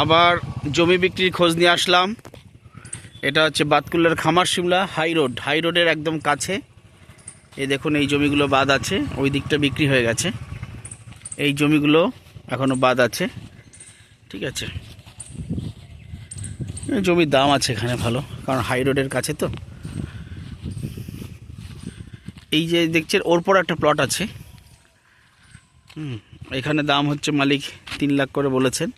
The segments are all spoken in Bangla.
আবার জমি বিক্রির খোঁজ নিয়ে আসলাম। এটা হচ্ছে বাতকুল্লার খামার শিমলা হাই রোড। হাই রোডের একদম কাছে। এই দেখুন, এই জমিগুলো বাদ আছে। ওই দিকটা বিক্রি হয়ে গেছে। এই জমিগুলো এখনও বাদ আছে। ঠিক আছে। জমির দাম আছে এখানে ভালো, কারণ হাই রোডের কাছে তো। এই যে দেখছেন, ওর পর একটা প্লট আছে। হুম, এখানে দাম হচ্ছে মালিক তিন লাখ করে বলেছেন।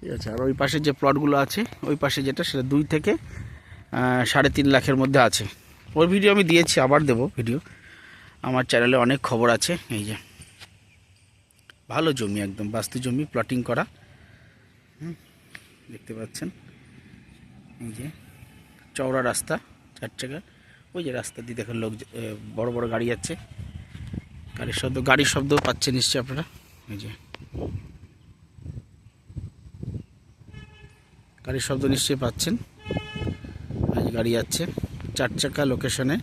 ঠিক আছে, আর ওই পাশে যে প্লটগুলো আছে, ওই পাশে যেটা, সেটা দুই থেকে সাড়ে তিন লাখের মধ্যে আছে। ওর ভিডিও আমি দিয়েছি, আবার দেব ভিডিও আমার চ্যানেলে অনেক খবর আছে, এই যে। ভালো জমি একদম, বাস্তু জমি প্লটিং করা। দেখতে পাচ্ছেন? এই যে, চওড়া রাস্তা, চার চাকা। ওই যে রাস্তা দিয়ে দেখেন লোক বড় বড় গাড়ি যাচ্ছে। গাড়ির শব্দ গাড়ির শব্দ পাচ্ছেন নিশ্চয়ই আপনারা। এই যে গাড়ির শব্দ নিশ্চয়ই পাচ্ছেন। গাড়ি যাচ্ছে চার চাকা লোকেশনে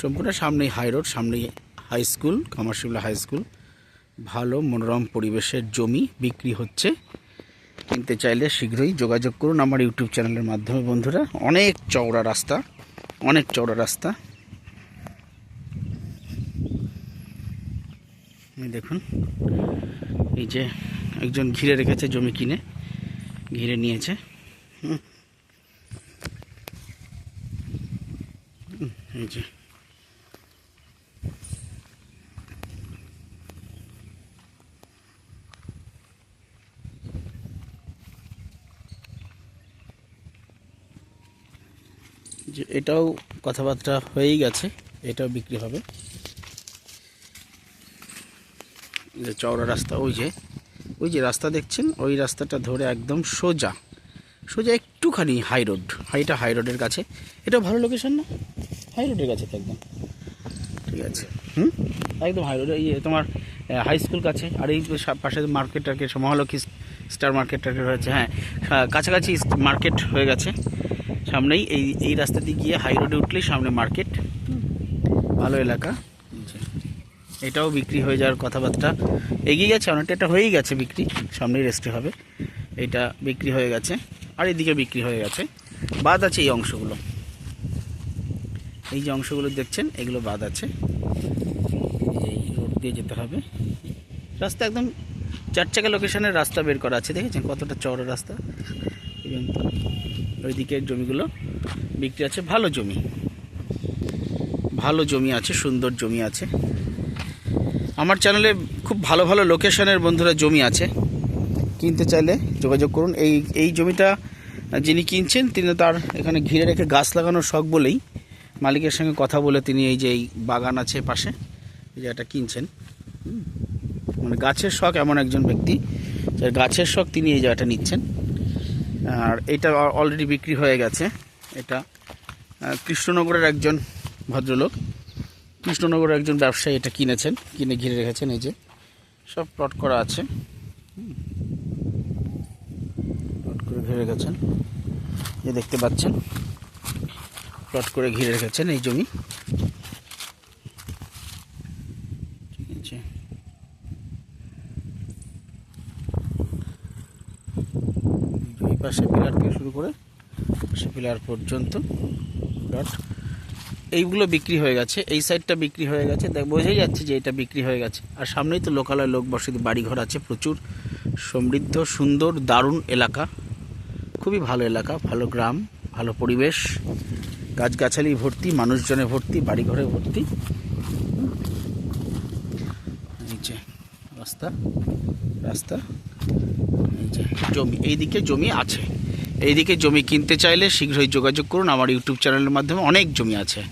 সম্পূর্ণ সামনেই হাই রোড সামনেই high school commercial high school ভালো, মনোরম পরিবেশের জমি বিক্রি হচ্ছে। কিনতে চাইলে শীঘ্রই যোগাযোগ করুন আমার ইউটিউব চ্যানেলের মাধ্যমে বন্ধুরা। অনেক চওড়া রাস্তা, অনেক চওড়া রাস্তা। দেখুন, এই যে একজন ঘিরে রেখেছে জমি কিনে, ঘিরে নিয়েছে। এই যে। যে এটাও কথাবার্তা হয়েই গেছে, এটাও বিক্রি হবে। যে চওড়া রাস্তা, ওই যে ওই যে রাস্তা দেখছেন, ওই রাস্তাটা ধরে একদম সোজা। সোজা একটুখানি হাই রোড হাইটা হাই রোডের কাছে। এটা ভালো লোকেশন না? হাই রোডের কাছে একদম। ঠিক আছে। হুম? একদম হাই রোড ইয়ে তোমার হাই স্কুল কাছে। আর এই পাশে মার্কেট টার্কেট মহালক্ষ্মী স্টার মার্কেট টার্কেট হয়েছে হ্যাঁ কাছাকাছি মার্কেট হয়ে গেছে। সামনেই এই এই রাস্তা দিয়ে গিয়ে হাই রোডে উঠলেই সামনে মার্কেট ভালো এলাকা। এটাও বিক্রি হয়ে যাওয়ার কথাবার্তা। এগিয়ে গেছে, অনেকটা এটা হয়েই গেছে বিক্রি। সামনেই রেস্টে হবে। এটা বিক্রি হয়ে গেছে। আর এদিকে বিক্রি হয়ে গেছে। বাদ আছে এই অংশগুলো। এই যে অংশগুলো দেখছেন, এগুলো বাদ আছে। এই রোড দিয়ে যেতে হবে। রাস্তা একদম চার চাকা লোকেশনের রাস্তা বের করা আছে, দেখেছেন? কতটা চওড়া রাস্তা। ওইদিকে জমিগুলো বিক্রি আছে। ভালো জমি। ভালো জমি আছে, সুন্দর জমি আছে। আমার চ্যানেলে খুব ভালো ভালো লোকেশনের বন্ধুরা জমি আছে। কিনতে চাইলে যোগাযোগ করুন। এই এই জমিটা যিনি কিনছেন, তিনি তার এখানে ঘিরে রেখে গাছ লাগানোর শখ বলেই মালিকের সঙ্গে কথা বলে তিনি এই যে এই বাগান আছে পাশে, এই জায়গাটা কিনছেন। মানে গাছের শখ এমন একজন ব্যক্তি, যার গাছের শখ তিনি এই জায়গাটা নিচ্ছেন। আর এটা অলরেডি বিক্রি হয়ে গেছে। এটা কৃষ্ণনগরের একজন ভদ্রলোক। কৃষ্ণনগরের একজন ব্যবসায়ী এটা কিনেছেন, কিনে ঘিরে রেখেছেন, এই যে সব প্লট করা আছে। ঘিরে রেখেছেন যে দেখতে পাচ্ছেন? প্লট করে ঘিরে রেখেছেন এই জমি। পাশে পিলার থেকে শুরু করে পাশে পিলার পর্যন্ত প্লট। এইগুলো বিক্রি হয়ে গেছে। এই সাইডটা বিক্রি হয়ে গেছে। দেখ, বোঝাই যাচ্ছে যে এটা বিক্রি হয়ে গেছে। আর সামনেই তো লোকালয় লোক বসতি বাড়িঘর আছে প্রচুর। সমৃদ্ধ, সুন্দর, দারুণ এলাকা। খুবই ভালো এলাকা, ভালো গ্রাম, ভালো পরিবেশ। গাছগাছালি ভর্তি, মানুষজনে ভর্তি, বাড়িঘরে ভর্তি। নিচে রাস্তা রাস্তা। এই যে জমি এইদিকে জমি আছে। এইদিকে জমি কিনতে চাইলে শীঘ্রই যোগাযোগ করুন। আমার ইউটিউব চ্যানেলের মাধ্যমে অনেক জমি আছে।